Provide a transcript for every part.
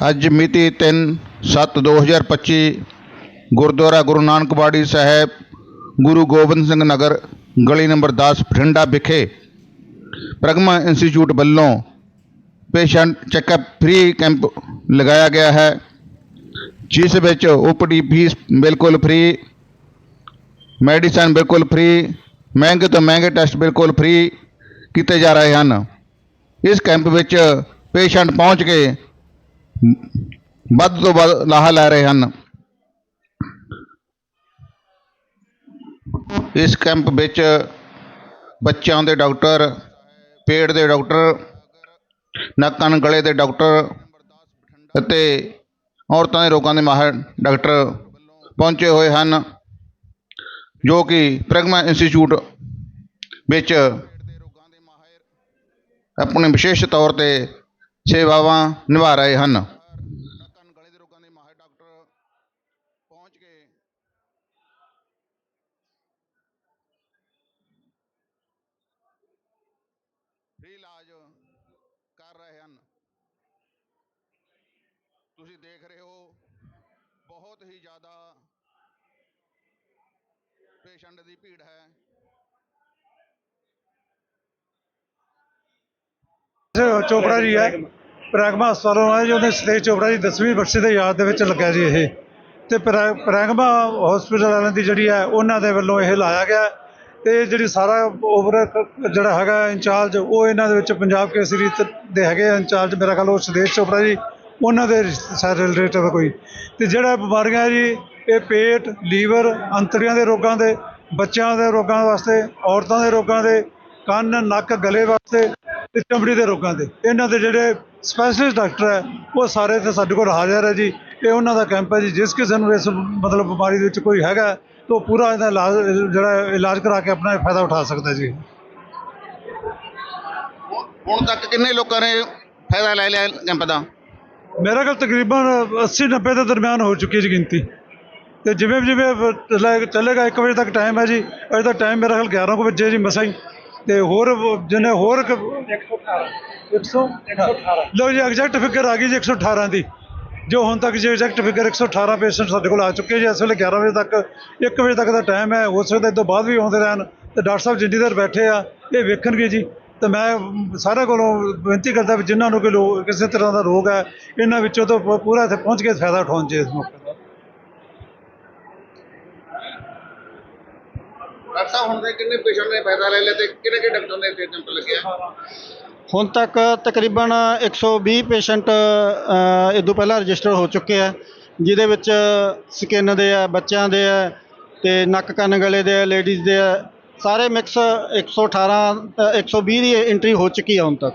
ਅੱਜ ਮਿਤੀ 3/7/2025 ਗੁਰਦੁਆਰਾ ਗੁਰੂ ਨਾਨਕ ਬਾੜੀ ਸਾਹਿਬ ਗੁਰੂ ਗੋਬਿੰਦ ਸਿੰਘ ਨਗਰ, ਗਲੀ ਨੰਬਰ 10 ਬਠਿੰਡਾ ਵਿਖੇ ਪ੍ਰਗਮਾ ਇੰਸਟੀਚਿਊਟ ਵੱਲੋਂ ਪੇਸ਼ੈਂਟ ਚੈੱਕਅਪ ਫ੍ਰੀ ਕੈਂਪ ਲਗਾਇਆ ਗਿਆ ਹੈ, ਜਿਸ ਵਿੱਚ ਓਪੀਡੀ ਫੀਸ ਬਿਲਕੁਲ ਫ੍ਰੀ, ਮੈਡੀਸਨ ਬਿਲਕੁਲ ਫ੍ਰੀ, ਮਹਿੰਗੇ ਤੋਂ ਮਹਿੰਗੇ ਟੈਸਟ ਬਿਲਕੁਲ ਫ੍ਰੀ ਕੀਤੇ ਜਾ ਰਹੇ ਹਨ। ਇਸ ਕੈਂਪ ਵਿੱਚ ਪੇਸ਼ੈਂਟ ਪਹੁੰਚ ਕੇ ਵੱਧ ਤੋਂ ਵੱਧ ਲਾਹਾ ਲੈ ਰਹੇ ਹਨ। ਇਸ ਕੈਂਪ ਵਿੱਚ ਬੱਚਿਆਂ ਦੇ ਡਾਕਟਰ, ਪੇਟ ਦੇ ਡਾਕਟਰ, ਨੱਕ ਕੰਨ ਗਲੇ ਦੇ ਡਾਕਟਰ ਅਤੇ ਔਰਤਾਂ ਦੇ ਰੋਗਾਂ ਦੇ ਮਾਹਰ ਡਾਕਟਰ ਪਹੁੰਚੇ ਹੋਏ ਹਨ, ਜੋ ਕਿ ਪ੍ਰਗਮਾ ਇੰਸਟੀਚਿਊਟ ਵਿੱਚ ਆਪਣੇ ਵਿਸ਼ੇਸ਼ ਤੌਰ ਤੇ ਸੇਵਾਵਾਂ ਨਿਭਾ ਰਹੇ ਹਨ। ਕੰਨ ਗਲੇ ਦੇ ਰੋਗਾਂ ਦੇ ਮਾਹਰ ਡਾਕਟਰ ਪਹੁੰਚ ਕੇ ਫ੍ਰੀ ਇਲਾਜ ਕਰ ਰਹੇ ਹਨ। ਤੁਸੀਂ ਦੇਖ ਰਹੇ ਹੋ ਬਹੁਤ ਹੀ ਜ਼ਿਆਦਾ ਪੇਸ਼ੈਂਟ ਦੀ ਭੀੜ ਹੈ। ਇਹ ਚੋਪੜਾ ਜੀ ਹੈ। ਪ੍ਰੈਗਮਾ ਹਸਪਤਾਲ ਆਏ ਜੀ, ਉਹਨੇ ਸਤੇਜ ਚੋਪੜਾ ਜੀ 10ਵੀਂ ਬਰਸੀ ਦੇ ਯਾਦ ਦੇ ਵਿੱਚ ਲੱਗਾ ਜੀ ਇਹ। ਤੇ ਪ੍ਰੈ- ਪ੍ਰੈਗਮਾ ਹਸਪੀਟਲ ਵਾਲਿਆਂ ਦੀ ਜਿਹੜੀ ਹੈ, ਉਹਨਾਂ ਦੇ ਵੱਲੋਂ ਇਹ ਲਾਇਆ ਗਿਆ। ਤੇ ਜਿਹੜੀ ਸਾਰਾ ਓਵਰ ਜਿਹੜਾ ਹੈਗਾ ਇੰਚਾਰਜ, ਉਹ ਇਹਨਾਂ ਦੇ ਵਿੱਚ ਪੰਜਾਬ ਕੇਸਰੀ ਦੇ ਹੈਗੇ ਇੰਚਾਰਜ। ਮੇਰਾ ਖਿਆਲ ਉਹ ਸਤੇਜ ਚੋਪੜਾ ਜੀ, ਉਹਨਾਂ ਦੇ ਸਾਰੇ ਰਿਲੇਟਿਵ ਕੋਈ। ਤੇ ਜਿਹੜਾ ਬਿਮਾਰੀਆਂ ਜੀ, ਇਹ ਪੇਟ, ਲੀਵਰ, ਅੰਤੜੀਆਂ ਦੇ ਰੋਗਾਂ ਦੇ, ਬੱਚਿਆਂ ਦੇ ਰੋਗਾਂ ਵਾਸਤੇ, ਔਰਤਾਂ ਦੇ ਰੋਗਾਂ ਦੇ, ਕੰਨ, ਨੱਕ, ਗਲੇ ਵਾਸਤੇ ਤੇ ਚਮੜੀ ਦੇ ਰੋਗਾਂ ਦੇ। ਇਹਨਾਂ ਦੇ ਜਿਹੜੇ ਸਪੈਸ਼ਲਿਸਟ ਡਾਕਟਰ ਹੈ ਉਹ ਸਾਰੇ ਤੇ ਸਾਡੇ ਕੋਲ ਹਾਜ਼ਰ ਹੈ ਜੀ ਇਹ ਉਹਨਾਂ ਦਾ ਕੈਂਪ ਹੈ ਜੀ ਜਿਸ ਕਿਸੇ ਨੂੰ ਇਸ ਮਤਲਬ ਬਿਮਾਰੀ ਦੇ ਵਿੱਚ ਕੋਈ ਹੈਗਾ ਤਾਂ ਉਹ ਪੂਰਾ ਇਹਦਾ ਇਲਾਜ ਜਿਹੜਾ ਇਲਾਜ ਕਰਾ ਕੇ ਆਪਣਾ ਫਾਇਦਾ ਉਠਾ ਸਕਦਾ ਜੀ ਹੁਣ ਤੱਕ ਕਿੰਨੇ ਲੋਕਾਂ ਨੇ ਫਾਇਦਾ ਲੈ ਲਿਆ ਕੈਂਪ ਦਾ? ਮੇਰਾ ਖਿਆਲ ਤਕਰੀਬਨ 80 90 ਦੇ ਦਰਮਿਆਨ ਹੋ ਚੁੱਕੀ ਹੈ ਜੀ ਗਿਣਤੀ ਤੇ ਜਿਵੇਂ ਜਿਵੇਂ ਚੱਲੇ- ਚੱਲੇਗਾ 1 ਵਜੇ ਤੱਕ ਟਾਈਮ ਹੈ ਜੀ ਅਜੇ ਤੱਕ ਟਾਈਮ ਮੇਰਾ ਖਿਆਲ 11 ਕੁ ਵਜੇ ਜੀ ਮਸਾਂ ਹੀ ਤੇ ਹੋਰ ਜਿਹਨੇ ਹੋਰ 118 118 ਲਓ ਜੀ ਐਗਜ਼ੈਕਟ ਫਿਗਰ ਆ ਗਈ ਜੀ 118 ਦੀ। ਜੋ ਹੁਣ ਤੱਕ ਜੀ ਐਗਜ਼ੈਕਟ ਫਿਗਰ 118 ਪੇਸ਼ੈਂਟ ਸਾਡੇ ਕੋਲ ਆ ਚੁੱਕੇ ਜੀ ਇਸ ਵੇਲੇ 11 ਵਜੇ ਤੱਕ 1 ਵਜੇ ਤੱਕ ਦਾ ਟਾਈਮ ਹੈ ਹੋ ਸਕਦਾ ਇਸ ਤੋਂ ਬਾਅਦ ਵੀ ਆਉਂਦੇ ਰਹਿਣ। ਤੇ ਡਾਕਟਰ ਸਾਹਿਬ ਜਿੰਨੀ ਦੇਰ ਬੈਠੇ ਆ ਇਹ ਵੇਖਣਗੇ ਜੀ। ਤੇ ਮੈਂ ਸਾਰਿਆਂ ਕੋਲੋਂ ਬੇਨਤੀ ਕਰਦਾ ਵੀ ਜਿਨ੍ਹਾਂ ਨੂੰ ਕੋਈ ਲੋ- ਕਿਸੇ ਤਰ੍ਹਾਂ ਦਾ ਰੋਗ ਹੈ ਇਹਨਾਂ ਵਿੱਚੋਂ ਤੋਂ ਪੂਰਾ ਇੱਥੇ ਪਹੁੰਚ ਕੇ ਫਾਇਦਾ ਉਠਾਉਣ ਜੀ ਇਸ ਮੌਕੇ ਦਾ ਡਾਕਟਰ ਸਾਹਿਬ ਹੁਣ ਤੱਕ ਕਿੰਨੇ ਪੇਸ਼ੈਂਟ ਨੇ ਫਾਇਦਾ ਲੈ ਲਿਆ ਤੇ ਕਿਹੜੇ ਕਿਹੜੇ ਡਾਕਟਰ ਨੇ ਇੱਥੇ ਕੈਂਪ ਲੱਗਿਆ ਹੁਣ ਤੱਕ ਤਕਰੀਬਨ 120 ਪੇਸ਼ੈਂਟ ਇਹ ਤੋਂ ਪਹਿਲਾਂ ਰਜਿਸਟਰ ਹੋ ਚੁੱਕੇ ਆ ਜਿਹਦੇ ਵਿੱਚ ਸਕਿਨ ਦੇ ਆ ਬੱਚਿਆਂ ਦੇ ਆ ਤੇ ਨੱਕ ਕੰਨ ਗਲੇ ਦੇ ਆ ਲੇਡੀਜ਼ ਦੇ ਆ ਸਾਰੇ ਮਿਕਸ 118 ਅ, 120 ਦੀ ਐਂਟਰੀ ਹੋ ਚੁੱਕੀ ਆ ਹੁਣ ਤੱਕ।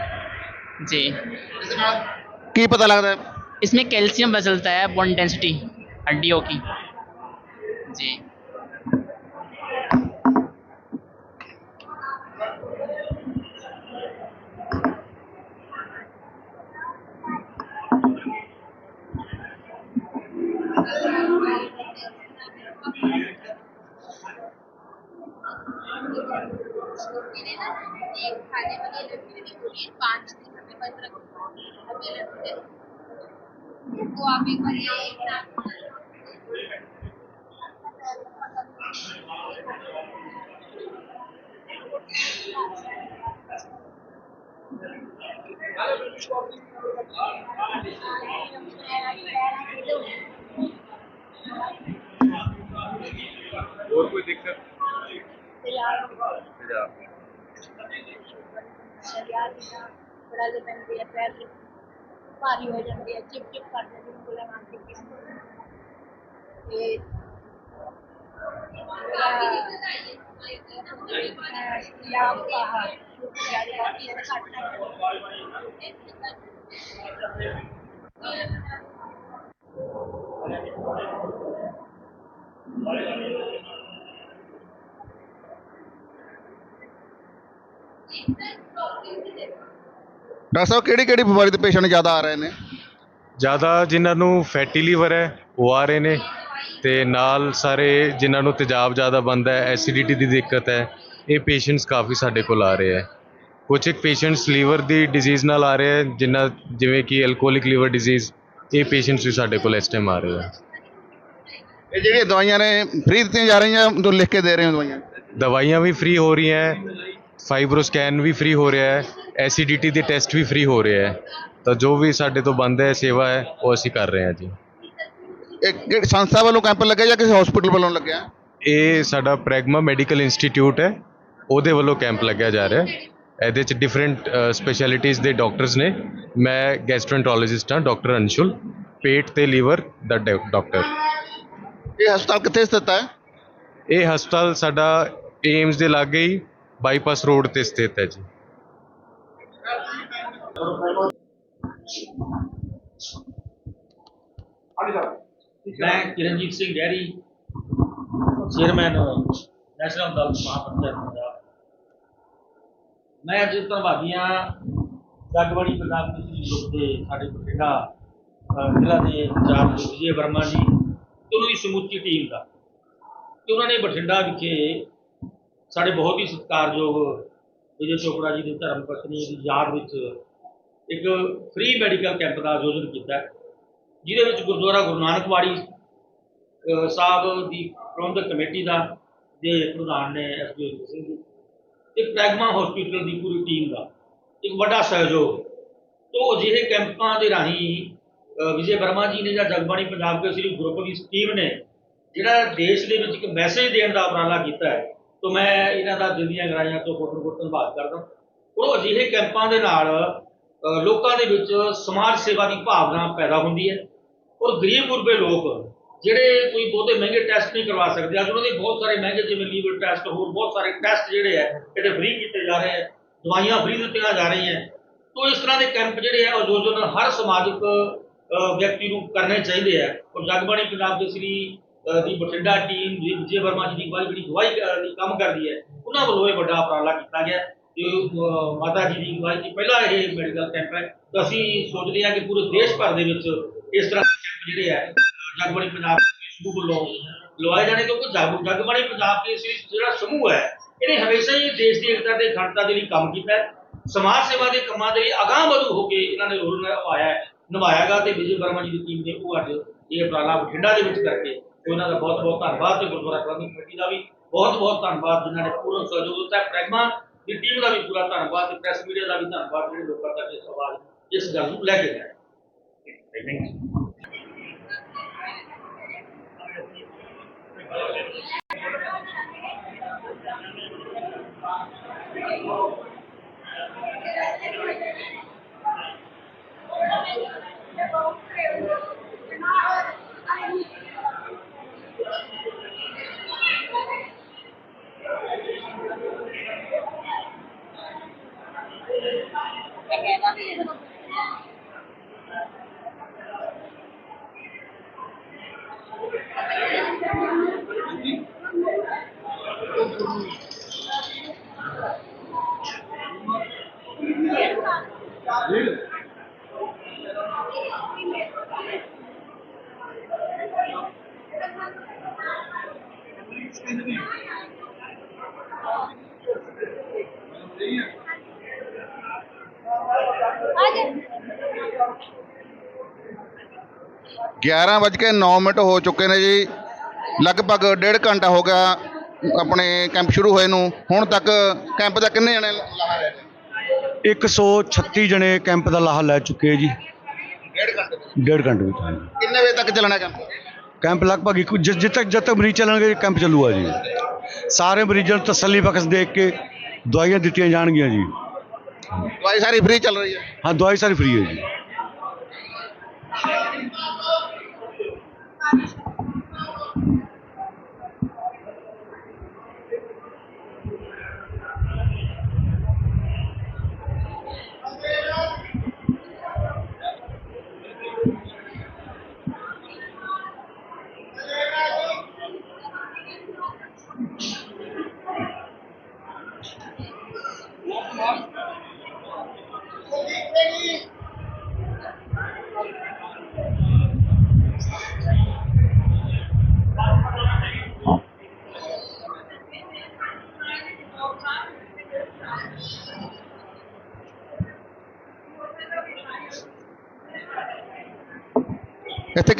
जी ਇਹਦੇ ਨਾਲ ਕੀ ਪਤਾ ਲੱਗਦਾ ਹੈ? इसमें कैल्शियम बदलता है बोन डेंसिटी हड्डियों की जी पत्र तो आप एक बार ये और कोई दिक्कत तैयार तैयार ਬੜਾ ਜਿਹਾ ਪੈਂਦੀ ਹੈ ਪੈਰ ਭਾਰੀ ਹੋ ਜਾਂਦੇ ਆ, ਚਿਪ ਚਿਪ ਕਰ ਜਾਂਦੀ ਹੈ ਉਂਗਲਾਂ ਮਾਰ ਕੇ ਤੇ Thank you. ਡਾਕਟਰ ਸਾਹਿਬ ਕਿਹੜੀ ਕਿਹੜੀ ਬਿਮਾਰੀ ਦੇ ਪੇਸ਼ੈਂਟ ਜ਼ਿਆਦਾ ਆ ਰਹੇ ਨੇ? ਜ਼ਿਆਦਾ ਜਿਨ੍ਹਾਂ ਨੂੰ ਫੈਟੀ ਲੀਵਰ ਹੈ ਉਹ ਆ ਰਹੇ ਨੇ ਤੇ ਨਾਲ ਸਾਰੇ ਜਿਨ੍ਹਾਂ ਨੂੰ ਤੇਜ਼ਾਬ ਜ਼ਿਆਦਾ ਬੰਦਾ ਹੈ ਐਸਿਡਿਟੀ ਦੀ ਦਿੱਕਤ ਹੈ ਇਹ ਪੇਸ਼ੈਂਟਸ ਕਾਫੀ ਸਾਡੇ ਕੋਲ ਆ ਰਹੇ ਹੈ। ਕੁਝ ਇੱਕ ਪੇਸ਼ੈਂਟਸ ਲੀਵਰ ਦੀ ਡਿਜ਼ੀਜ਼ ਨਾਲ ਆ ਰਹੇ ਹੈ ਜਿਨ੍ਹਾਂ ਜਿਵੇਂ ਕਿ ਐਲਕੋਹਲਿਕ ਲੀਵਰ ਡਿਜ਼ੀਜ਼ ਇਹ ਪੇਸ਼ੈਂਟਸ ਵੀ ਸਾਡੇ ਕੋਲ ਇਸ ਟਾਈਮ ਆ ਰਹੇ ਹੈ। ਇਹ ਜਿਹੜੀਆਂ ਦਵਾਈਆਂ ਨੇ ਫ੍ਰੀ ਦਿੱਤੀਆਂ ਜਾ ਰਹੀਆਂ ਤੋਂ ਲਿਖ ਕੇ ਦੇ ਰਹੇ ਹੋ ਦਵਾਈਆਂ? ਦਵਾਈਆਂ ਵੀ ਫ੍ਰੀ ਹੋ ਰਹੀਆਂ ਹੈ ਫਾਈਬਰੋ ਸਕੈਨ ਵੀ ਫ੍ਰੀ ਹੋ ਰਿਹਾ ਹੈ ਐਸਿਡਿਟੀ ਦੇ ਟੈਸਟ ਵੀ ਫ੍ਰੀ ਹੋ ਰਿਹਾ ਹੈ। ਤਾਂ ਜੋ ਵੀ ਸਾਡੇ ਤੋਂ ਬੰਦ ਹੈ ਸੇਵਾ ਹੈ ਉਹ ਅਸੀਂ ਕਰ ਰਹੇ ਹਾਂ ਜੀ। ਇਹ ਕਿਹੜੀ ਸੰਸਥਾ ਵੱਲੋਂ ਕੈਂਪ ਲੱਗਿਆ ਜਾਂ ਕਿਸੇ ਹਸਪੀਟਲ ਵੱਲੋਂ ਲੱਗਿਆ? ਇਹ ਸਾਡਾ ਪ੍ਰੈਗਮਾ ਮੈਡੀਕਲ ਇੰਸਟੀਚਿਊਟ ਹੈ। ਉਹਦੇ ਵੱਲੋਂ ਕੈਂਪ ਲੱਗਿਆ ਜਾ ਰਿਹਾ ਹੈ। ਇਹਦੇ ਚ ਡਿਫਰੈਂਟ ਸਪੈਸ਼ਲਿਟੀਜ਼ ਦੇ ਡਾਕਟਰਸ ਨੇ। ਮੈਂ ਗੈਸਟ੍ਰੋਐਂਟਰੋਲੋਜਿਸਟ ਹਾਂ ਡਾਕਟਰ ਅੰਸ਼ੁਲ। ਪੇਟ ਤੇ ਲੀਵਰ ਦਾ ਡਾਕਟਰ ਇਹ ਹਸਪਤਾਲ ਕਿੱਥੇ ਸਥਿਤ ਹੈ? ਇਹ ਹਸਪਤਾਲ ਸਾਡਾ ਏਮਸ ਦੇ ਲਾਗੇ ਹੀ ਬਾਈਪਾਸ ਰੋਡ ਤੇ ਸਥਿਤ ਹੈ ਜੀ। ਮੈਂ ਕਿਰਨਜੀਤ ਸਿੰਘ ਗਹਿਰੀ ਚੇਅਰਮੈਨ ਨੈਸ਼ਨਲ ਦਲ ਮਹਾਪੰਚਾਇਤ ਪੰਜਾਬ। ਮੈਂ ਅੱਜ ਧੰਨਵਾਦੀ ਹਾਂ ਜਗਬਾਣੀ ਪੰਜਾਬ ਦੇ ਦੇ ਸਾਡੇ ਬਠਿੰਡਾ ਜ਼ਿਲ੍ਹਾ ਦੇ ਇੰਚਾਰਜ ਵਿਜੇ ਵਰਮਾ ਜੀ ਤੇ ਉਹਨਾਂ ਦੀ ਸਮੁੱਚੀ ਟੀਮ ਦਾ। ਤੇ ਉਹਨਾਂ ਨੇ ਬਠਿੰਡਾ ਵਿਖੇ ਸਾਡੇ ਬਹੁਤ ਹੀ ਸਤਿਕਾਰਯੋਗ ਵਿਜੇ ਚੋਪੜਾ ਜੀ ਦੀ ਧਰਮ ਪਤਨੀ ਦੀ ਯਾਦ ਵਿੱਚ ਇੱਕ ਫ੍ਰੀ ਮੈਡੀਕਲ ਕੈਂਪ ਦਾ ਆਯੋਜਨ ਕੀਤਾ ਜਿਹਦੇ ਵਿੱਚ ਗੁਰਦੁਆਰਾ ਗੁਰੂ ਨਾਨਕ ਵਾੜੀ ਸਾਹਿਬ ਦੀ ਪ੍ਰਬੰਧਕ ਕਮੇਟੀ ਦਾ ਦੇ ਪ੍ਰਧਾਨ ਨੇ ਐਸਪੀ ਸਿੰਘ ਜੀ, ਤੇ ਪ੍ਰੈਗਮਾ ਹਸਪੀਟਲ ਦੀ ਪੂਰੀ ਟੀਮ ਦਾ ਇੱਕ ਵੱਡਾ ਸਹਿਯੋਗ। ਤੋਂ ਅਜਿਹੇ ਕੈਂਪਾਂ ਦੇ ਰਾਹੀਂ ਵਿਜੇ ਵਰਮਾ ਜੀ ਨੇ ਜਾਂ ਜਗਬਾਣੀ ਪੰਜਾਬ ਦੇ ਸ੍ਰੀ ਗਰੁੱਪ ਦੀ ਟੀਮ ਨੇ ਜਿਹੜਾ ਦੇਸ਼ ਦੇ ਵਿੱਚ ਇੱਕ ਮੈਸੇਜ ਦੇਣ ਦਾ ਉਪਰਾਲਾ ਕੀਤਾ ਹੈ, ਤੋਂ ਮੈਂ ਇਹਨਾਂ ਦਾ ਦਿਲ ਦੀਆਂ ਗਹਿਰਾਈਆਂ ਤੋਂ ਬਹੁਤ ਬਹੁਤ ਧੰਨਵਾਦ ਕਰਦਾ ਉਹ ਅਜਿਹੇ ਕੈਂਪਾਂ ਦੇ ਨਾਲ ਲੋਕਾਂ ਦੇ ਵਿੱਚ ਸਮਾਜ ਸੇਵਾ ਦੀ ਭਾਵਨਾ ਪੈਦਾ ਹੁੰਦੀ ਹੈ ਔਰ ਗਰੀਬ ਗੁਰਬੇ ਲੋਕ ਜਿਹੜੇ ਕੋਈ ਬਹੁਤੇ ਮਹਿੰਗੇ ਟੈਸਟ ਨਹੀਂ ਕਰਵਾ ਸਕਦੇ, ਅੱਜ ਉਹਨਾਂ ਦੇ ਬਹੁਤ ਸਾਰੇ ਮਹਿੰਗੇ ਜਿਵੇਂ ਲੀਵਰ ਟੈਸਟ ਹੋਰ ਬਹੁਤ ਸਾਰੇ ਟੈਸਟ ਜਿਹੜੇ ਹੈ ਇਹਦੇ ਫ੍ਰੀ ਕੀਤੇ ਜਾ ਰਹੇ ਹੈ, ਦਵਾਈਆਂ ਫ੍ਰੀ ਦਿੱਤੀਆਂ ਜਾ ਰਹੀਆਂ ਤੋਂ ਇਸ ਤਰ੍ਹਾਂ ਦੇ ਕੈਂਪ ਜਿਹੜੇ ਆ ਆਯੋਜਨ ਹਰ ਸਮਾਜਿਕ ਵਿਅਕਤੀ ਨੂੰ ਕਰਨੇ ਚਾਹੀਦੇ ਆ ਔਰ ਜਗਬਾਣੀ ਪੰਜਾਬ ਦੇ ਸ੍ਰੀ ਦੀ ਬਠਿੰਡਾ ਟੀਮ ਜੀ ਵਿਜੇ ਵਰਮਾ ਜੀ ਦੀ ਅਗਵਾਈ ਜਿਹੜੀ ਦਵਾਈ ਕੰਮ ਕਰਦੀ ਹੈ, ਉਹਨਾਂ ਵੱਲੋਂ ਇਹ ਵੱਡਾ ਉਪਰਾਲਾ ਕੀਤਾ ਗਿਆ। ਤੇ ਮਾਤਾ ਜੀ ਦੀ ਅਗਵਾਈ 'ਚ ਪਹਿਲਾ ਇਹ ਮੈਡੀਕਲ ਕੈਂਪ ਹੈ। ਤਾਂ ਅਸੀਂ ਸੋਚਦੇ ਹਾਂ ਕਿ ਪੂਰੇ ਦੇਸ਼ ਭਰ ਦੇ ਵਿੱਚ ਇਸ ਤਰ੍ਹਾਂ ਦੇ ਕੈਂਪ ਜਿਹੜੇ ਹੈ, ਜਗਬਾਣੀ ਪੰਜਾਬ ਸਮੂਹ ਵੱਲੋਂ ਲਵਾਏ ਜਾਣੇ, ਕਿਉਂਕਿ ਜਗਬਾਣੀ ਪੰਜਾਬ ਦੇ ਇਸ ਜਿਹੜਾ ਸਮੂਹ ਹੈ, ਇਹਨੇ ਹਮੇਸ਼ਾ ਹੀ ਦੇਸ਼ ਦੀ ਏਕਤਾ ਤੇ ਅਖੰਡਤਾ ਦੇ ਲਈ ਕੰਮ ਕੀਤਾ ਹੈ। ਸਮਾਜ ਸੇਵਾ ਦੇ ਕੰਮਾਂ ਦੇ ਲਈ ਅਗਾਂਹ ਵਧੂ ਹੋ ਕੇ ਇਹਨਾਂ ਨੇ ਰੋਲ ਨਿਭਾਇਆ ਹੈ। ਨਿਭਾਇਆਗਾ ਤੇ ਵਿਜੇ ਵਰਮਾ ਜੀ ਦੀ ਟੀਮ ਨੇ ਉਹ ਅੱਜ ਇਹ ਉਪਰਾਲਾ ਬਠਿੰਡਾ ਦੇ ਵਿੱਚ ਕਰਕੇ ਤੇ ਉਹਨਾਂ ਦਾ ਬਹੁਤ ਬਹੁਤ ਧੰਨਵਾਦ ਤੇ ਗੁਰਦੁਆਰਾ ਪ੍ਰਬੰਧਕ ਕਮੇਟੀ ਦਾ ਵੀ ਬਹੁਤ ਬਹੁਤ ਧੰਨਵਾਦ, ਜਿਨ੍ਹਾਂ ਨੇ ਪੂਰਨ ਸਹਿਯੋਗ ਦਿੱਤਾ ਪ੍ਰੈਗਮਾ ਦੀ ਟੀਮ ਦਾ ਵੀ ਪੂਰਾ ਧੰਨਵਾਦ ਤੇ ਪ੍ਰੈਸ ਮੀਡੀਆ ਦਾ ਵੀ ਧੰਨਵਾਦ ਜਿਹੜੇ ਲੋਕਾਂ ਤੱਕ ਇਹ ਸਵਾਲ ਇਸ ਗੱਲ ਨੂੰ ਲੈ ਕੇ ਗਏ। Thank you. 11:09 ਮਿੰਟ ਹੋ ਚੁੱਕੇ ਨੇ ਜੀ। ਲਗਭਗ ਡੇਢ ਘੰਟਾ ਹੋ ਗਿਆ ਆਪਣੇ ਕੈਂਪ ਸ਼ੁਰੂ ਹੋਏ ਨੂੰ। ਹੁਣ ਤੱਕ ਕੈਂਪ ਦਾ ਕਿੰਨੇ ਜਣੇ ਲਾ ਰਹੇ ਨੇ 136 ਜਣੇ ਕੈਂਪ ਦਾ ਲਾਹਾ ਲੈ ਚੁੱਕੇ ਜੀ। ਡੇਢ ਘੰਟੇ ਵਿੱਚ। ਡੇਢ ਘੰਟੇ ਵਿੱਚ ਹਾਂਜੀ। ਕਿੰਨੇ ਵਜੇ ਤੱਕ ਚੱਲਣਾ ਕੈਂਪ? ਕੈਂਪ ਲਗਭਗ ਜਿੱਦ ਤੱਕ ਜਦ ਤੱਕ ਮਰੀਜ਼ ਚੱਲਣਗੇ ਕੈਂਪ ਚੱਲੂਗਾ ਜੀ। ਸਾਰੇ ਮਰੀਜ਼ਾਂ ਨੂੰ ਤਸੱਲੀ ਬਖਸ਼ ਦੇਖ ਕੇ ਦਵਾਈਆਂ ਦਿੱਤੀਆਂ ਜਾਣਗੀਆਂ ਜੀ। ਦਵਾਈ ਸਾਰੀ ਫ੍ਰੀ ਚੱਲ ਰਹੀ ਹੈ? ਹਾਂ ਦਵਾਈ ਸਾਰੀ ਫ੍ਰੀ ਹੈ ਜੀ। ਇੱਥੇ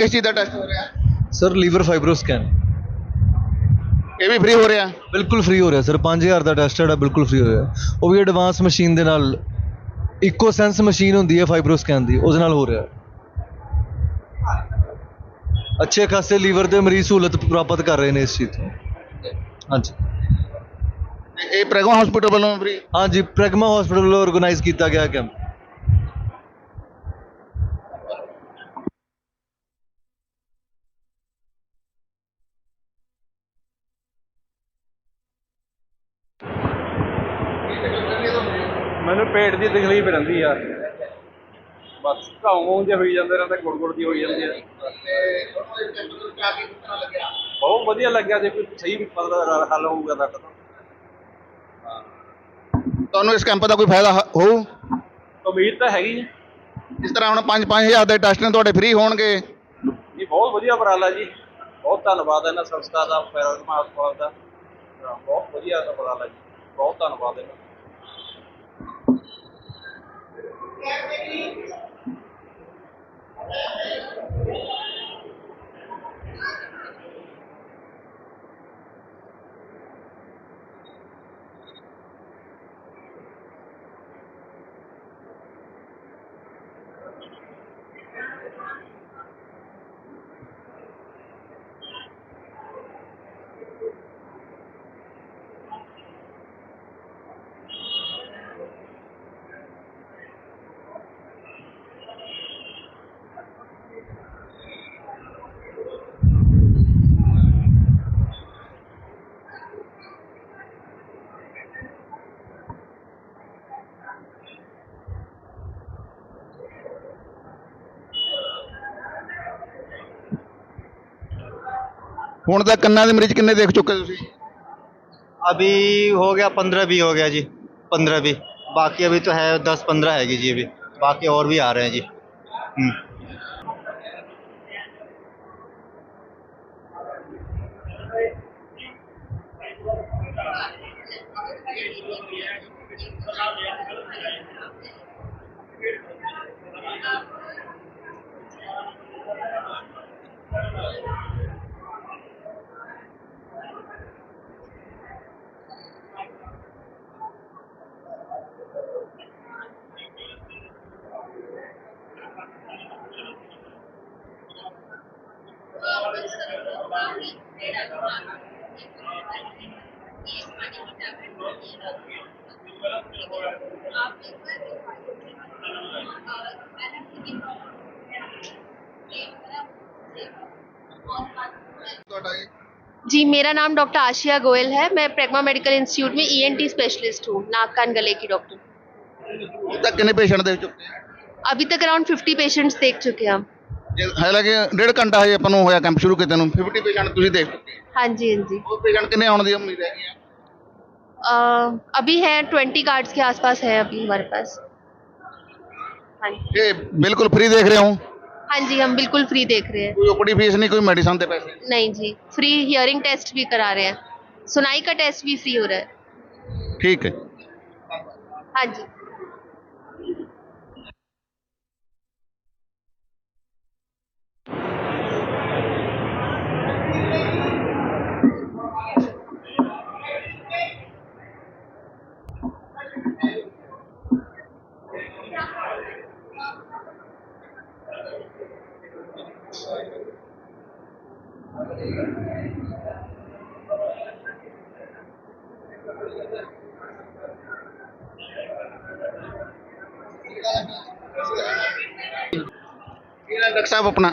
ਕਿਸ ਚੀਜ਼ ਦਾ ਟੈਸਟ ਹੋ ਰਿਹਾ? ਸਰ ਲੀਵਰ ਫਾਈਬਰੋ ਸਕੈਨ ਇਹ ਵੀ ਫ੍ਰੀ ਹੋ ਰਿਹਾ? ਬਿਲਕੁਲ ਫ੍ਰੀ ਹੋ ਰਿਹਾ ਸਰ 5000 ਦਾ ਟੈਸਟ ਜਿਹੜਾ ਬਿਲਕੁਲ ਫ੍ਰੀ ਹੋ ਰਿਹਾ। ਉਹ ਵੀ ਐਡਵਾਂਸ ਮਸ਼ੀਨ ਦੇ ਨਾਲ ਇਕੋ ਸੈਂਸ ਮਸ਼ੀਨ ਹੁੰਦੀ ਹੈ ਫਾਈਬਰੋ ਸਕੈਨ ਦੀ ਉਹਦੇ ਨਾਲ ਹੋ ਰਿਹਾ। ਅੱਛੇ ਖਾਸੇ ਲੀਵਰ ਦੇ ਮਰੀਜ਼ ਸਹੂਲਤ ਪ੍ਰਾਪਤ ਕਰ ਰਹੇ ਨੇ ਇਸ ਚੀਜ਼ ਤੋਂ। ਹਾਂਜੀ। ਇਹ ਪ੍ਰੈਗਮਾ ਹਸਪੀਟਲ ਵੱਲੋਂ ਫ੍ਰੀ ਹਾਂਜੀ ਪ੍ਰੈਗਮਾ ਹਸਪੀਟਲ ਵੱਲੋਂ ਆਰਗੇਨਾਈਜ਼ ਕੀਤਾ ਗਿਆ ਕੈਂਪ ਪੇਟ ਦੀ ਤਕਲੀਫ ਰਹਿੰਦੀ ਆ ਬਸ ਘਾਉਂ ਜਿਹਾ ਹੋਈ ਜਾਂਦੇ ਰਹਿੰਦਾ ਗੁੜ ਗੁੜ ਦੀ ਹੋਈ ਜਾਂਦੀ ਆ ਬਹੁਤ ਵਧੀਆ ਲੱਗਿਆ ਜੇ ਕੋਈ ਸਹੀ ਮਤਲਬ ਹੱਲ ਹੋਊਗਾ ਤਾਂ। ਤੁਹਾਨੂੰ ਇਸ ਕੈਂਪ ਦਾ ਕੋਈ ਫਾਇਦਾ ਹੋਊ? ਉਮੀਦ ਤਾਂ ਹੈਗੀ ਹੈ। ਜਿਸ ਤਰ੍ਹਾਂ ਹੁਣ 5-5000 ਦੇ ਟੈਸਟ ਨੇ ਤੁਹਾਡੇ ਫ੍ਰੀ ਹੋਣਗੇ। ਜੀ ਬਹੁਤ ਵਧੀਆ ਉਪਰਾਲਾ ਜੀ। ਬਹੁਤ ਧੰਨਵਾਦ ਇਹਨਾਂ ਸੰਸਥਾ ਦਾ ਪੈਰਾਗਮਾ ਹਸਪਤਾਲ ਦਾ। ਬਹੁਤ ਵਧੀਆ ਉਪਰਾਲਾ ਜੀ। ਬਹੁਤ ਧੰਨਵਾਦ ਇਹਨਾਂ Thank you. ਹੁਣ ਤੱਕ ਕੰਨਾਂ ਦੇ ਮਰੀਜ਼ ਕਿੰਨੇ ਦੇਖ ਚੁੱਕੇ ਤੁਸੀਂ अभी हो गया पंद्रह भी हो गया जी पंद्रह भी बाकी अभी तो है दस पंद्रह हैगी जी अभी बाकी और भी आ रहे हैं जी हम्म। जी मेरा नाम डॉक्टर आशिया गोयल है मैं प्रेगमा मेडिकल इंस्टीट्यूट में ईएनटी स्पेशलिस्ट हूँ नाक कान गले की डॉक्टर ਹੁਣ ਤੱਕ ਕਿੰਨੇ ਪੇਸ਼ੈਂਟ ਦੇਖ ਚੁੱਕੇ ਆ अभी तक अराउंड फिफ्टी पेशेंट्स देख चुके हैं हम ਜੇ ਹਾਲਾਂਕਿ ਡੇਢ ਘੰਟਾ ਹਜੇ ਆਪਾਂ ਨੂੰ ਹੋਇਆ ਕੈਂਪ ਸ਼ੁਰੂ ਕੀਤੇ ਨੂੰ 50 ਪੇਸ਼ੈਂਟ ਤੁਸੀਂ ਦੇਖ ਚੁੱਕੇ हाँ जी हाँ जी ਉਹ ਪੇਸ਼ੈਂਟ ਕਿੰਨੇ ਆਉਣ ਦੀ ਉਮੀਦ ਹੈਗੀ ਆ अ, अभी है ट्वेंटी कार्ड्स के आसपास है अभी हमारे पास हाँ ये बिल्कुल फ्री देख रहे हूँ? हाँ जी हम बिल्कुल फ्री देख रहे हैं। कोई ओपीडी फ़ीस नहीं कोई मेडिसिन दे पैसे? नहीं जी फ्री हियरिंग टेस्ट भी करा रहे हैं। सुनाई का टेस्ट भी फ्री हो रहा है। ठीक है। हाँ जी। ਡਾਕਟਰ ਸਾਹਿਬ ਆਪਣਾ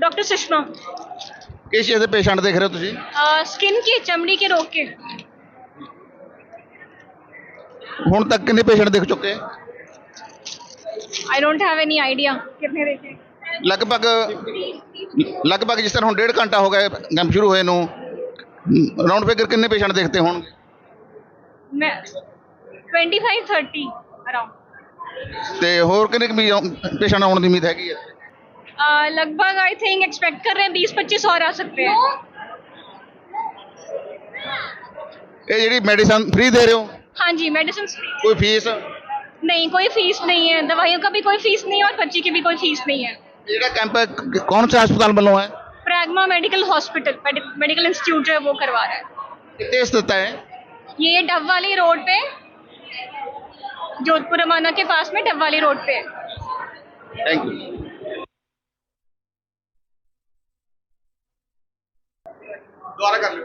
डॉक्टर सुषमा ਕਿਸ ਚੀਜ਼ ਦੇ ਪੇਸ਼ੈਂਟ ਦੇਖ ਰਹੇ ਹੋ ਤੁਸੀਂ स्किन की चमड़ी के रोग के ਹੁਣ ਤੱਕ ਕਿੰਨੇ ਪੇਸ਼ੈਂਟ ਦੇਖ ਚੁੱਕੇ I don't have any idea कितने देखे ਲਗਭਗ ਲਗਭਗ ਜਿਸ ਤਰ੍ਹਾਂ ਹੁਣ ਡੇਢ ਘੰਟਾ ਹੋ ਗਿਆ ਕੈਂਪ ਸ਼ੁਰੂ ਹੋਏ ਨੂੰ ਰਾਉਂਡ ਫਿਗਰ ਕਿੰਨੇ ਪੇਸ਼ੈਂਟ ਦੇਖਤੇ ਹੋਣ मैं ट्वेंटी फाइव थर्टी अराउंड ਤੇ ਹੋਰ ਕਿੰਨੇ ਕੁ ਵੀ ਪੇਸ਼ੈਂਟ ਆਉਣ ਦੀ ਉਮੀਦ ਹੈਗੀ ਹੈ लगभग आई थिंक एक्सपेक्ट कर रहे हैं बीस पच्चीस और आ सकते हैं ਇਹ ਜਿਹੜੀ ਮੈਡੀਸਨ ਫ੍ਰੀ ਦੇ ਰਹੇ ਹੋ हाँ जी मेडिसिन फ्री ਕੋਈ ਫੀਸ नहीं कोई फीस नहीं है दवाइयों का भी कोई फीस नहीं है और पर्ची की भी कोई फीस नहीं है कैंप है कौन सा अस्पताल वालों है Pragma medical hospital medical institute जो है वो करवा रहा है कितने स्थित है ये डब वाली रोड पे जोधपुर अमाना के पास में डब वाली रोड पे थैंक यू दोबारा कर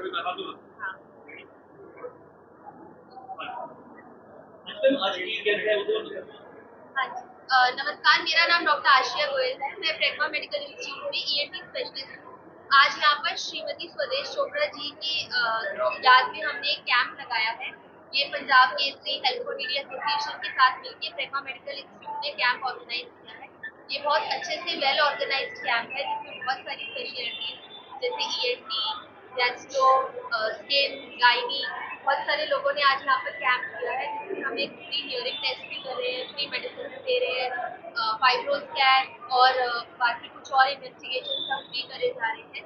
लो आज की कैसे है नमस्कार, मेरा नाम डॉक्टर आशिया गोयल है। मैं प्रेगमा मेडिकल इंस्टीट्यूट में ई ईएनटी स्पेशलिस्ट हूँ। आज यहाँ पर श्रीमती स्वदेश चोपड़ा जी की याद में हमने एक कैंप लगाया है। ये पंजाब के केसरी हेल्थ फॉर्टिलिटी एसोसिएशन के साथ मिलकर प्रेगमा मेडिकल इंस्टीट्यूट ने कैंप ऑर्गेनाइज किया है। ये बहुत अच्छे से वेल ऑर्गेनाइज कैंप है, जिसमें बहुत सारी स्पेशलिटीज जैसे E ENT gastro skin gynae बहुत सारे लोगों ने आज यहाँ पर कैंप किया है, जिसमें हम एक फ्री हियरिंग टेस्ट भी कर रहे हैं फ्री मेडिसिन दे रहे हैं फाइब्रो स्कैन और बाकी कुछ और इन्वेस्टिगेशन सब भी करे जा रहे हैं।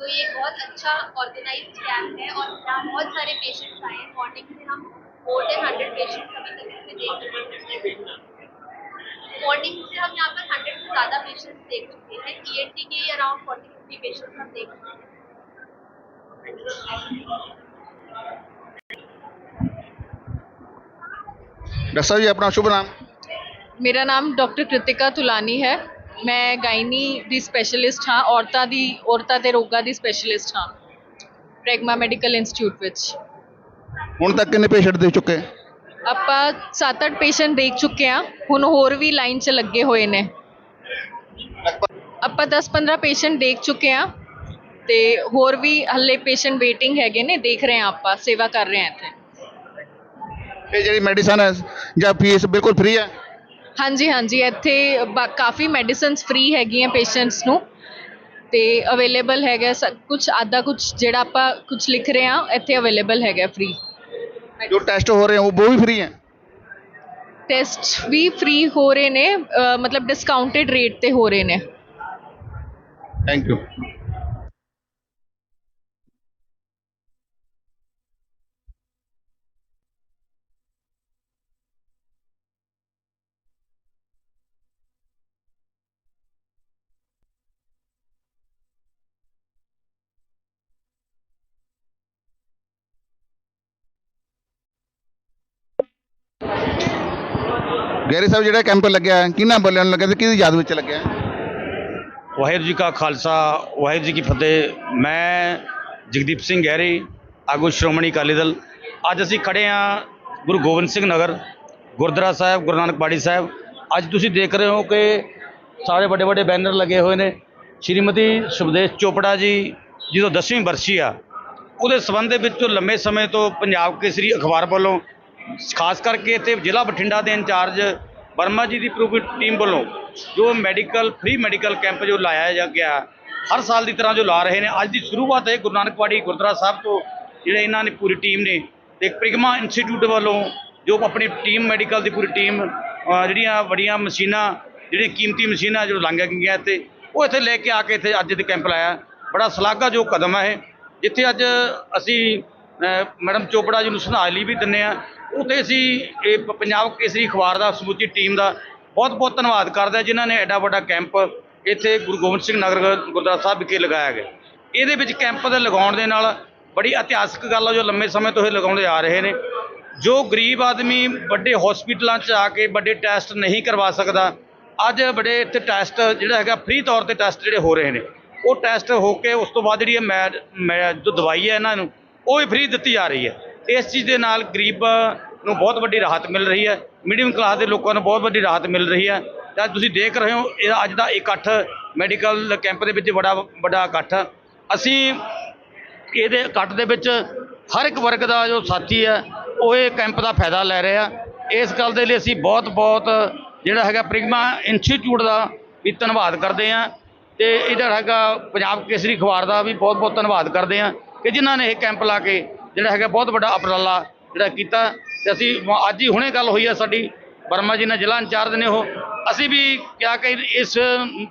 तो ये बहुत अच्छा ऑर्गेनाइज कैंप है और यहाँ बहुत सारे पेशेंट्स आए हैं। मॉर्निंग से हम मोर देन हंड्रेड पेशेंट्स अभी तक इसमें देख चुके हैं। मॉर्निंग से हम यहाँ पर हंड्रेड से ज़्यादा पेशेंट्स देख चुके हैं। ई एन टी के अराउंड फोर्टी फिफ्टी पेशेंट्स हम देख चुके हैं। ਡਾਕਟਰ ਸਾਹਿਬ ਜੀ ਆਪਣਾ ਸ਼ੁਭ ਨਾਮ? ਮੇਰਾ ਨਾਮ ਡਾਕਟਰ ਕ੍ਰਿਤਿਕਾ ਤੁਲਾਨੀ ਹੈ। ਮੈਂ ਗਾਇਨੀ ਦੀ ਸਪੈਸ਼ਲਿਸਟ ਹਾਂ ਔਰਤਾਂ ਦੀ ਔਰਤਾਂ ਤੇ ਰੋਗਾਂ ਦੀ ਸਪੈਸ਼ਲਿਸਟ ਹਾਂ ਪ੍ਰੈਗਮਾ ਮੈਡੀਕਲ ਇੰਸਟੀਚਿਊਟ ਵਿੱਚ। ਹੁਣ ਤੱਕ ਕਿੰਨੇ ਪੇਸ਼ੈਂਟ ਦੇਖ ਚੁੱਕੇ? ਆਪਾਂ 7-8 ਪੇਸ਼ੈਂਟ ਦੇਖ ਚੁੱਕੇ ਹਾਂ ਹੁਣ ਹੋਰ ਵੀ ਲਾਈਨ 'ਚ ਲੱਗੇ ਹੋਏ ਨੇ। ਆਪਾਂ 10-15 ਪੇਸ਼ੈਂਟ ਦੇਖ ਚੁੱਕੇ ਹਾਂ ਤੇ ਹੋਰ ਵੀ ਹੱਲੇ ਪੇਸ਼ੈਂਟ ਵੇਟਿੰਗ ਹੈਗੇ ਨੇ ਦੇਖ ਰਹੇ ਹਾਂ ਆਪਾਂ ਸੇਵਾ ਕਰ ਰਹੇ ਹਾਂ ਇੱਥੇ। ਇਹ ਜਿਹੜੀ ਮੈਡੀਸਨ ਹੈ ਜਾਂ ਫੀਸ ਬਿਲਕੁਲ ਫ੍ਰੀ ਹੈ? ਹਾਂਜੀ ਹਾਂਜੀ ਇੱਥੇ ਬਾ- ਕਾਫੀ ਮੈਡੀਸਿਨਸ ਫ੍ਰੀ ਹੈਗੀਆਂ ਪੇਸ਼ੈਂਟਸ ਨੂੰ ਤੇ ਅਵੇਲੇਬਲ ਹੈਗਾ ਕੁਝ ਆਦਾ ਕੁਝ ਜਿਹੜਾ ਆਪਾਂ ਕੁਝ ਲਿਖ ਰਹੇ ਹਾਂ ਇੱਥੇ ਅਵੇਲੇਬਲ ਹੈਗਾ ਫ੍ਰੀ ਜੋ ਟੈਸਟ ਹੋ ਰਹੇ ਹੈ ਉਹ ਉਹ ਵੀ ਫ੍ਰੀ ਹੈ? ਟੈਸਟ ਵੀ ਫ੍ਰੀ ਹੋ ਰਹੇ ਨੇ ਅ, ਮਤਲਬ ਡਿਸਕਾਊਂਟਡ ਰੇਟ ਤੇ ਹੋ ਰਹੇ ਨੇ। ਥੈਂਕ ਯੂ ਗੈਰੀ ਸਾਹਿਬ ਜਿਹੜਾ ਕੈਂਪ ਲੱਗਿਆ ਹੈ, ਕਿਹਨਾਂ ਬੋਲਣ ਲੱਗਿਆ ਤੇ ਕਿਹਦੀ ਯਾਦ ਵਿੱਚ ਲੱਗਿਆ? ਹੈ? ਵਾਹਿਗੁਰੂ ਜੀ ਕਾ ਖਾਲਸਾ ਵਾਹਿਗੁਰੂ ਜੀ ਕੀ ਫਤਿਹ। ਮੈਂ ਜਗਦੀਪ ਸਿੰਘ ਗਹਿਰੀ ਆਗੂ ਸ਼੍ਰੋਮਣੀ ਅਕਾਲੀ ਦਲ। ਅੱਜ ਅਸੀਂ ਖੜੇ ਹਾਂ ਗੁਰੂ ਗੋਬਿੰਦ ਸਿੰਘ ਨਗਰ ਗੁਰਦੁਆਰਾ ਸਾਹਿਬ ਗੁਰੂ ਨਾਨਕ ਬਾੜੀ ਸਾਹਿਬ। ਅੱਜ ਤੁਸੀਂ ਦੇਖ ਰਹੇ ਹੋ ਕਿ ਸਾਰੇ ਵੱਡੇ ਵੱਡੇ ਬੈਨਰ ਲੱਗੇ ਹੋਏ ਨੇ। ਸ਼੍ਰੀਮਤੀ ਸੁਭਦੇਸ਼ ਚੋਪੜਾ ਜੀ ਜਦੋਂ 10ਵੀਂ ਵਰਸੀ ਆ। ਉਹਦੇ ਸਬੰਧ ਦੇ ਵਿੱਚ ਲੰਮੇ ਸਮੇਂ ਤੋਂ ਪੰਜਾਬ ਕੇਸਰੀ ਅਖਬਾਰ ਵੱਲੋਂ ਖਾਸ ਕਰਕੇ ਇੱਥੇ ਜ਼ਿਲ੍ਹਾ ਬਠਿੰਡਾ ਦੇ ਇੰਚਾਰਜ ਵਰਮਾ ਜੀ ਦੀ ਪੂਰੀ ਟੀਮ ਵੱਲੋਂ ਜੋ ਮੈਡੀਕਲ ਫ੍ਰੀ ਮੈਡੀਕਲ ਕੈਂਪ ਜੋ ਲਾਇਆ ਜਾ ਗਿਆ, ਹਰ ਸਾਲ ਦੀ ਤਰ੍ਹਾਂ ਜੋ ਲਾ ਰਹੇ ਨੇ, ਅੱਜ ਦੀ ਸ਼ੁਰੂਆਤ ਹੈ ਗੁਰੂ ਨਾਨਕ ਪਾੜੀ ਗੁਰਦੁਆਰਾ ਸਾਹਿਬ ਤੋਂ, ਜਿਹੜੇ ਇਹਨਾਂ ਨੇ ਪੂਰੀ ਟੀਮ ਨੇ ਤੇ ਪ੍ਰਿਗਮਾ ਇੰਸਟੀਚਿਊਟ ਵੱਲੋਂ ਜੋ ਆਪਣੀ ਟੀਮ, ਮੈਡੀਕਲ ਦੀ ਪੂਰੀ ਟੀਮ ਜਿਹੜੀਆਂ ਵੱਡੀਆਂ ਮਸ਼ੀਨਾਂ, ਜਿਹੜੀਆਂ ਕੀਮਤੀ ਮਸ਼ੀਨਾਂ ਜੋ ਲਾਂਘੀਆਂ ਗਈਆਂ ਇੱਥੇ, ਉਹ ਇੱਥੇ ਲੈ ਕੇ ਆ ਕੇ ਇੱਥੇ ਅੱਜ ਦੇ ਕੈਂਪ ਲਾਇਆ। ਬੜਾ ਸ਼ਲਾਘਾ ਜੋ ਕਦਮ ਹੈ ਇਹ। ਜਿੱਥੇ ਅੱਜ ਅਸੀਂ ਮੈਡਮ ਚੋਪੜਾ ਜੀ ਨੂੰ ਸ਼ਰਧਾਂਜਲੀ ਵੀ ਦਿੰਦੇ ਆ ਉੱਥੇ ਅਸੀਂ ਇਹ ਪ- ਪੰਜਾਬ ਕੇਸਰੀ ਅਖਬਾਰ ਦਾ, ਸਮੁੱਚੀ ਟੀਮ ਦਾ ਬਹੁਤ ਬਹੁਤ ਧੰਨਵਾਦ ਕਰਦੇ ਹਾਂ ਜਿਨ੍ਹਾਂ ਨੇ ਐਡਾ ਵੱਡਾ ਕੈਂਪ ਇੱਥੇ ਗੁਰੂ ਗੋਬਿੰਦ ਸਿੰਘ ਨਗਰ ਗ- ਗੁਰਦੁਆਰਾ ਸਾਹਿਬ ਵਿਖੇ ਲਗਾਇਆ ਗਿਆ। ਇਹਦੇ ਵਿੱਚ ਕੈਂਪ ਦੇ ਲਗਾਉਣ ਦੇ ਨਾਲ ਬੜੀ ਇਤਿਹਾਸਕ ਗੱਲ ਆ, ਜੋ ਲੰਮੇ ਸਮੇਂ ਤੋਂ ਇਹ ਲਗਾਉਂਦੇ ਆ ਰਹੇ ਨੇ। ਜੋ ਗਰੀਬ ਆਦਮੀ ਵੱਡੇ ਹਸਪੀਟਲਾਂ 'ਚ ਆ ਕੇ ਵੱਡੇ ਟੈਸਟ ਨਹੀਂ ਕਰਵਾ ਸਕਦਾ, ਅੱਜ ਬੜੇ ਇੱਥੇ ਟੈਸਟ ਜਿਹੜਾ ਹੈਗਾ ਫ੍ਰੀ ਤੌਰ ਤੇ ਟੈਸਟ ਜਿਹੜੇ ਹੋ ਰਹੇ ਨੇ। ਉਹ ਟੈਸਟ ਹੋ ਕੇ ਉਸ ਤੋਂ ਬਾਅਦ ਜਿਹੜੀ ਇਹ ਮੈ ਮੈ ਜੋ ਦਵਾਈ ਹੈ ਇਹਨਾਂ ਨੂੰ, ਉਹ ਵੀ ਫ੍ਰੀ ਦਿੱਤੀ ਜਾ ਰਹੀ ਹੈ। ਇਸ ਚੀਜ਼ ਦੇ ਨਾਲ ਗਰੀਬ ਨੂੰ ਬਹੁਤ ਵੱਡੀ ਰਾਹਤ ਮਿਲ ਰਹੀ ਹੈ ਮੀਡੀਅਮ ਕਲਾਸ ਦੇ ਲੋਕਾਂ ਨੂੰ ਬਹੁਤ ਵੱਡੀ ਰਾਹਤ ਮਿਲ ਰਹੀ ਹੈ। ਤਾਂ ਤੁਸੀਂ ਦੇਖ ਰਹੇ ਹੋ, ਇਹ ਅੱਜ ਦਾ ਇਕੱਠ ਮੈਡੀਕਲ ਕੈਂਪ ਦੇ ਵਿੱਚ ਬੜਾ ਵੱਡਾ ਇਕੱਠ। ਅਸੀਂ ਇਹਦੇ ਇਕੱਠ ਦੇ ਵਿੱਚ ਹਰ ਇੱਕ ਵਰਗ ਦਾ ਜੋ ਸਾਥੀ ਹੈ, ਉਹ ਇਹ ਕੈਂਪ ਦਾ ਫਾਇਦਾ ਲੈ ਰਿਹਾ ਇਸ ਗੱਲ ਦੇ ਲਈ ਅਸੀਂ ਬਹੁਤ ਬਹੁਤ ਜਿਹੜਾ ਹੈਗਾ ਪ੍ਰਿਗਮਾ ਇੰਸਟੀਚਿਊਟ ਦਾ ਵੀ ਧੰਨਵਾਦ ਕਰਦੇ ਹਾਂ ਤੇ ਇਹਦਾ ਹੈਗਾ ਪੰਜਾਬ ਕੇਸਰੀ ਅਖਬਾਰ ਦਾ ਵੀ ਬਹੁਤ ਬਹੁਤ ਧੰਨਵਾਦ ਕਰਦੇ ਹਾਂ ਕਿ ਜਿਨ੍ਹਾਂ ਨੇ ਇਹ ਕੈਂਪ ਲਾ ਕੇ ਜਿਹੜਾ ਹੈਗਾ ਬਹੁਤ ਵੱਡਾ ਉਪਰਾਲਾ ਜਿਹੜਾ ਕੀਤਾ ਤੇ ਅਸੀਂ ਅੱਜ ਹੀ ਹੁਣੇ ਗੱਲ ਹੋਈ ਹੈ ਸਾਡੀ ਵਰਮਾ ਜੀ ਨਾਲ, ਜ਼ਿਲ੍ਹਾ ਇੰਚਾਰਜ ਨੇ ਉਹ। ਅਸੀਂ ਵੀ ਕਿਹਾ ਕਿ ਇਸ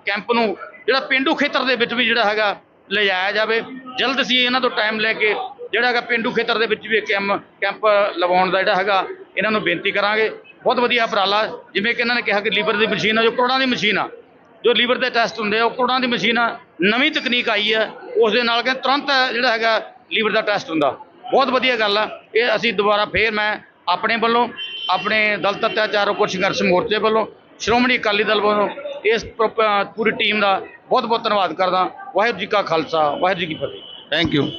ਕੈਂਪ ਨੂੰ ਜਿਹੜਾ ਪਿੰਡੂ ਖੇਤਰ ਦੇ ਵਿੱਚ ਵੀ ਜਿਹੜਾ ਹੈਗਾ ਲਿਜਾਇਆ ਜਾਵੇ। ਜਲਦ ਅਸੀਂ ਇਹਨਾਂ ਤੋਂ ਟਾਈਮ ਲੈ ਕੇ ਜਿਹੜਾ ਹੈਗਾ ਪਿੰਡੂ ਖੇਤਰ ਦੇ ਵਿੱਚ ਵੀ ਕੈਂਪ ਕੈਂਪ ਲਵਾਉਣ ਦਾ ਜਿਹੜਾ ਹੈਗਾ ਇਹਨਾਂ ਨੂੰ ਬੇਨਤੀ ਕਰਾਂਗੇ। ਬਹੁਤ ਵਧੀਆ ਉਪਰਾਲਾ, ਜਿਵੇਂ ਕਿ ਇਹਨਾਂ ਨੇ ਕਿਹਾ ਕਿ ਲੀਵਰ ਦੀ ਮਸ਼ੀਨ ਆ, ਜੋ ਕਰੋੜਾਂ ਦੀ ਮਸ਼ੀਨ ਆ, ਜੋ ਲੀਵਰ ਦੇ ਟੈਸਟ ਹੁੰਦੇ ਆ, ਉਹ ਕਰੋੜਾਂ ਦੀ ਮਸ਼ੀਨ ਆ। ਨਵੀਂ ਤਕਨੀਕ ਆਈ ਹੈ, ਉਸ ਦੇ ਨਾਲ ਕਿ ਤੁਰੰਤ ਜਿਹੜਾ ਹੈਗਾ ਲੀਵਰ ਦਾ ਟੈਸਟ ਹੁੰਦਾ। ਬਹੁਤ ਵਧੀਆ ਗੱਲ ਆ। ਇਹ ਅਸੀਂ ਦੁਬਾਰਾ ਫੇਰ ਮੈਂ ਆਪਣੇ ਵੱਲੋਂ, ਆਪਣੇ ਦਲਤ ਅਤਿਆਚਾਰ ਉਪਰ ਸੰਘਰਸ਼ ਮੋਰਚੇ ਵੱਲੋਂ, ਸ਼੍ਰੋਮਣੀ ਅਕਾਲੀ ਦਲ ਵੱਲੋਂ ਇਸ ਪ੍ਰੋ- ਪੂਰੀ ਟੀਮ ਦਾ ਬਹੁਤ ਬਹੁਤ ਧੰਨਵਾਦ ਕਰਦਾ। ਵਾਹਿਗੁਰੂ ਜੀ ਕਾ ਖਾਲਸਾ, ਵਾਹਿਗੁਰੂ ਜੀ ਕੀ ਫਤਿਹ। Thank you